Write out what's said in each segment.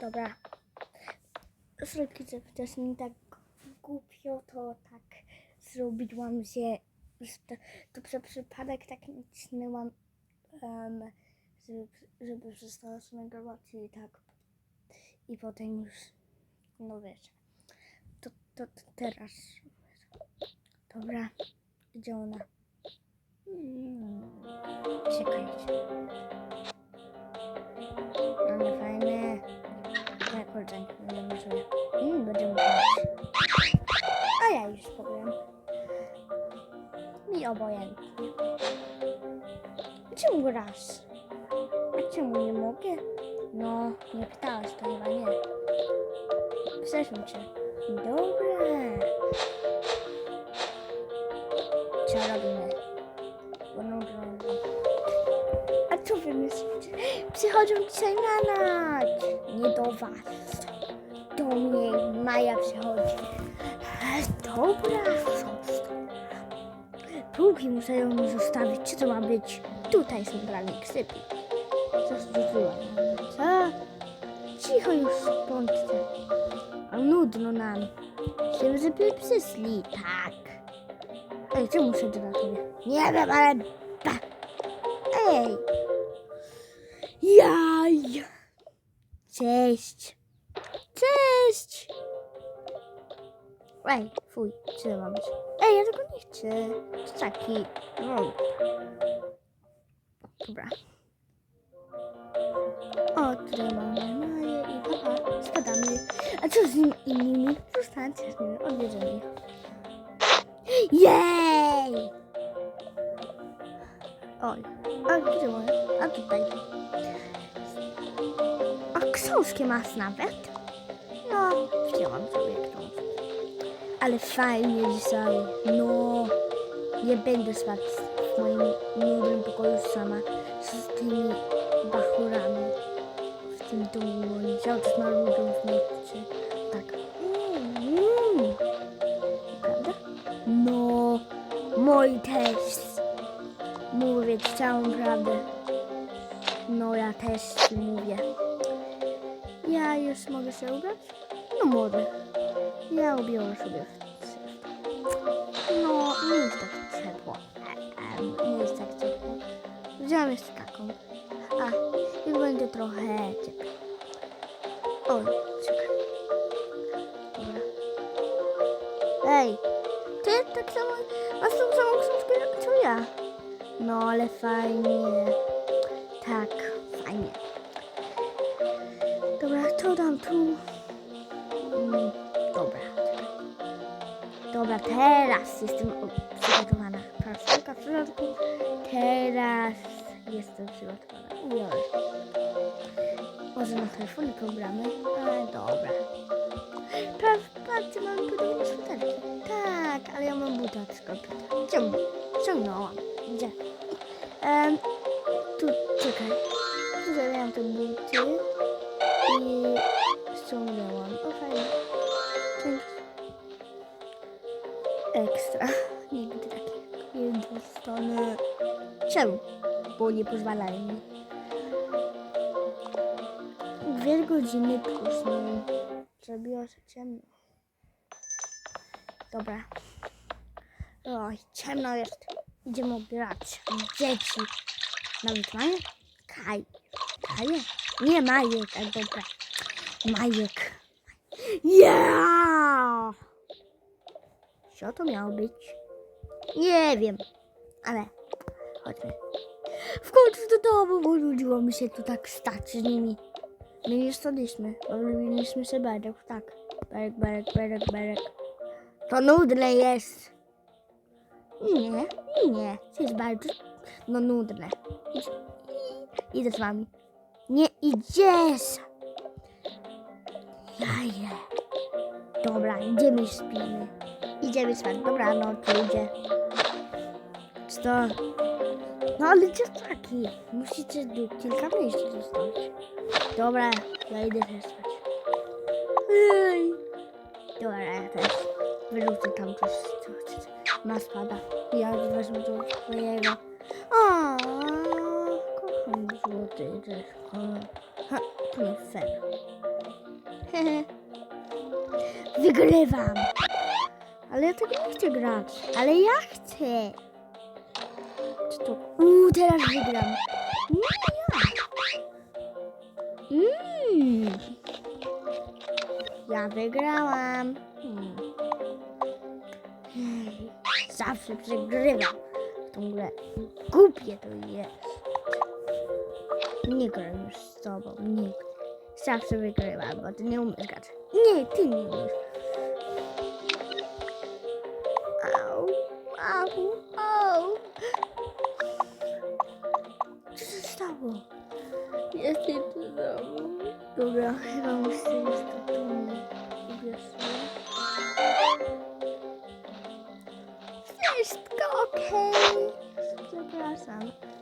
Dobra. Sorki, że chociaż mi tak głupio, to tak zrobiłam, że to, przez przypadek tak nacisnęłam, um, żeby, żeby przestała się nagrywać i tak. I potem już, no wiesz. To, to, to teraz. Dobra. Gdzie ona? Hmm. Czekajcie. Tak, koleżanki, będziemy sobie. Mm, będziemy grać. A ja już powiem. Mi obojętnie. Czemu grasz? A czemu nie mogę? No, nie pytałaś, to chyba nie. Przepraszam cię. Dobra. Co robimy? Przychodzą dzisiaj na noc. Nie do was. Do mnie Maja przychodzi. E, Dobra. Póki muszę ją zostawić. Co to ma być? Tutaj są brane ksypy. Co? Co? Cicho już bądźcie. A nudno nam. Chcemy, żeby przyszli. Tak. Ej, czemu na tobie? Nie wiem, ale... Cześć! Cześć! Ej, fuj, ja mam być? Ej, ja tego nie chcę. Taki. No. Dobra. O, tutaj mamy Maję i papa. Spadamy. A co z nim innymi? Zostańcie z nimi, odbierzemy ich. Jej! Oj, a gdzie moje? A tutaj. Książkę masz nawet? No, wzięłam sobie książkę. Ale fajnie dzisiaj. No, nie będę spać w moim nowym pokoju sama z tymi bachurami w tym domu. Oni cały czas marudzą w nocy. Tak. Mm. Prawda? No, moi też. Mówię całą prawdę. No, ja też ci mówię. Mogę się ubrać? No, mogę. Ja ubiorę sobie No, nie jest tak ciepło. Nie jest tak ciepło. Wziąłem jeszcze taką. A, już będzie trochę ciepło. Oj, czekaj. Ej, ty tak samo masz tą samą książkę co ja. No, ale fajnie. Tu. Dobra. Dobra, teraz jestem przygotowana. Parasolka w środku. Teraz jestem przygotowana. Ubiorę. Może na telefonie pogramy? Ale dobra. Praw, patrzcie, mam podobne sweterki. Tak, ale ja mam buta od skorpiona. Ciągnę. Ciągnęłam. Gdzie? Em, tu, czekaj. Tutaj miałam te buty i ściągnęłam. O, fajnie. Dzięki. Ekstra. Nigdy takich nie dostanę. Czemu? Bo nie pozwalają mi. Dwie godziny później. Zrobiło się ciemno. Dobra. Oj, ciemno jest. Idziemy grać. Dzieci. Nawet Maję? Kaj. Kaję? Nie Majek, ale dobra. Majek. Ja! Co to miało być? Nie wiem. Ale chodźmy. W końcu do domu, bo nudziło mi się tu tak stać z nimi. My nie staliśmy, bo lubiliśmy się berek, tak. Berek, berek, berek, berek. To nudne jest. Nie, nie, to jest bardzo no nudne. Idę z wami. Nie idziesz! Jaje. Dobra, idziemy już spimy. Idziemy spać. Dobra, no to idzie. Co to? No ale dzieciaki, musicie kilka myśli zostać. Dobra, ja idę też spać. Ej. Dobra, ja też wyrzucę tam coś. Ona spada. Ja wezmę to mojego. Aaaa. 50 zł ze. Ha, to nie fair. Wygrywam. Ale ja tego nie chcę grać. Ale ja chcę. Czy to... Uuu, teraz wygram. Nie, ja. Mmm. Ja wygrałam. Hmm. Zawsze przegrywam tą grę. Głupie to jest. Nie gram już z tobą, nigdy. Zawsze wygrywam, bo ty nie umiesz grać. Nie, ty nie umiesz. Au, au, au. Co się stało? Jestem tu znowu. Dobra, chyba muszę już do domu. Ubierz. Wszystko okej. Przepraszam.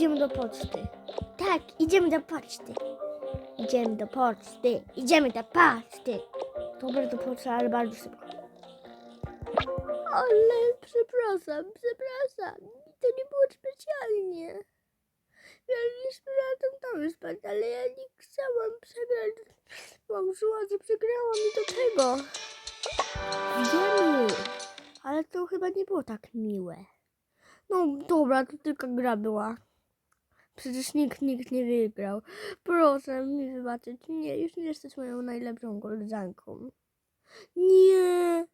Idziemy do poczty. Tak, idziemy do poczty. Idziemy do poczty. Idziemy do poczty. Dobra, do poczty, ale bardzo szybko. Ale przepraszam, przepraszam. To nie było specjalnie. Mieliśmy razem tam spać, ale ja nie chciałam przegrać. Mam zła, że przegrałam i do tego. Wiemy, ale to chyba nie było tak miłe. No dobra, to tylko gra była. Przecież nikt, nikt nie wygrał. Proszę mi wybaczyć. Nie, już nie jesteś moją najlepszą koleżanką. Nie.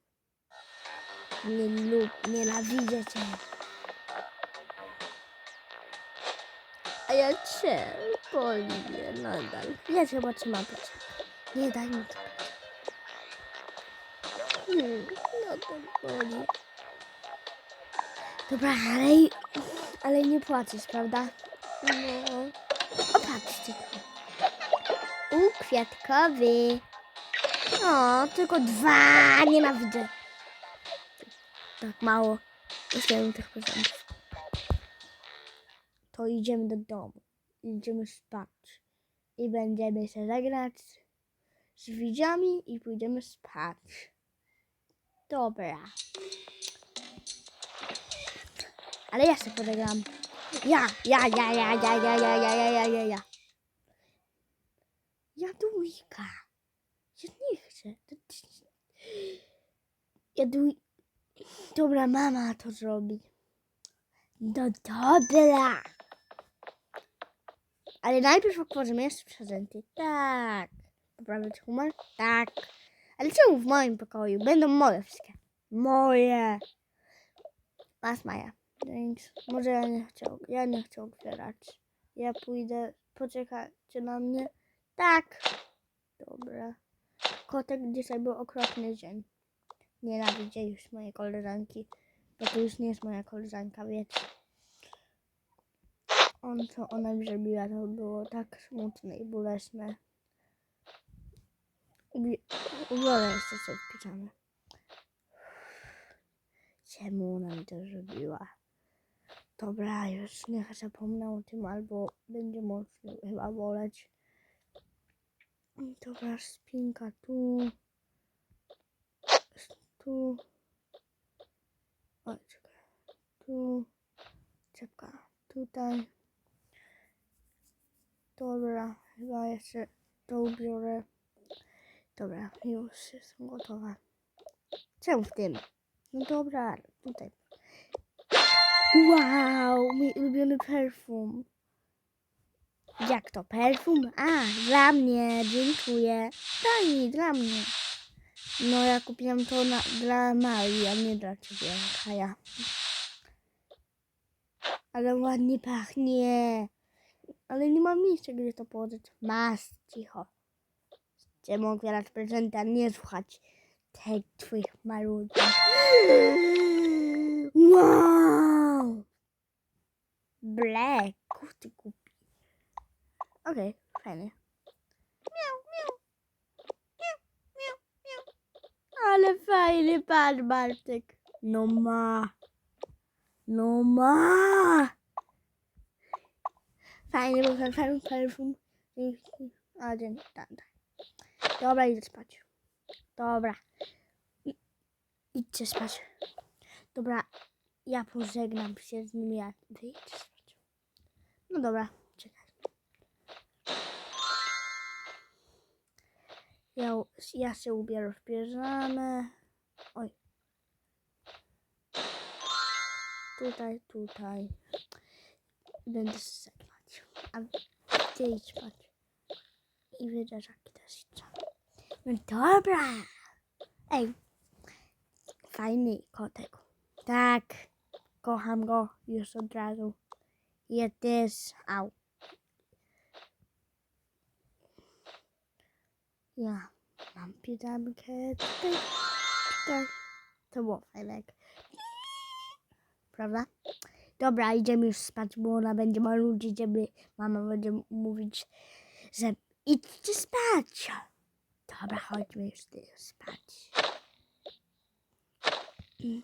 Nie lub, nienawidzę cię. A ja cię poliję nadal. Ja cię chyba trzymam. Nie daj mi to. Hmm, no to boli. Dobra, ale, ale nie płacisz, prawda? No. O, patrzcie tu. U, kwiatkowy. O, tylko dwa. Nienawidzę. Tak mało. Dostałem tych prezentów. To idziemy do domu. Idziemy spać. I będziemy się zagrać z widzami i pójdziemy spać. Dobra. Ale ja się podegram. Ja, ja, ja, ja, ja, ja, ja, ja, ja, ja, ja, ja. Jadujka. Ja nie chcę. Jaduj. Dobra, mama to zrobi. No dobra. Ale najpierw otworzymy jeszcze prezenty. Tak. Poprawić humor? Tak. Ale czemu w moim pokoju? Będą moje wszystkie. Moje. Masz Maja. Thanks. Może ja nie chciał, ja nie chcę otwierać. Ja pójdę, poczekajcie na mnie. Tak. Dobra. Kotek dzisiaj był okropny dzień. Nienawidzę już mojej koleżanki, bo to już nie jest moja koleżanka, wiecie. On, co ona zrobiła, to było tak smutne i bolesne. Ubi- Ubiorę jeszcze sobie w piżamę. Czemu ona mi to zrobiła? Dobra, już niech zapomnę o tym, albo będzie mocno chyba boleć. Dobra, spinka tu. Tu. Oj, czekaj. Tu. Czepka tutaj. Dobra, chyba jeszcze to ubiorę. Dobra, już jestem gotowa. Czemu w tym? No dobra, tutaj. Wow, mój ulubiony perfum. Jak to perfum? A, dla mnie, dziękuję. Daj dla mnie. No ja kupiłam to na, dla Marii, a nie dla ciebie, Kaja. Ale ładnie pachnie. Ale nie mam miejsca, gdzie to położyć. Masz, cicho. Chcemy otwierać prezenty, a nie słuchać tych twoich marudzi. Wow! Ty kupi. Okej, fajnie. Miau, miau. Ale fajny pan Bartek. No ma. No ma. Fajny był perfum. perfum. A, dzień, tak, tak. Dobra, idę spać. Dobra. I, idźcie spać. Dobra, ja pożegnam się z nim, jak wy idźcie spać. No dobra, czekaj. Ja, ja się ubieram w piżamę. Oj. Tutaj, tutaj. Będę sypać. A ty idź spać. I wydarzaki też idź. No dobra. Ej. Fajny kotek. Tak. Kocham go już od razu. Ja też. Au. Ja tutaj, tutaj. To było fajne. Prawda? Dobra, idziemy już spać, bo ona będzie marudzić, żeby mama będzie mówić, że idźcie spać. Dobra, chodźmy już spać. Mm.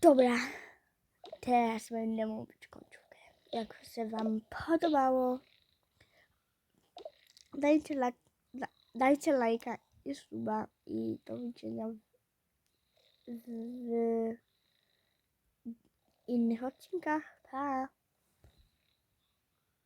Dobra, teraz będę mówić. Jak się wam podobało, dajcie, lak, da, dajcie lajka i suba i do widzenia w, w innych odcinkach. Pa!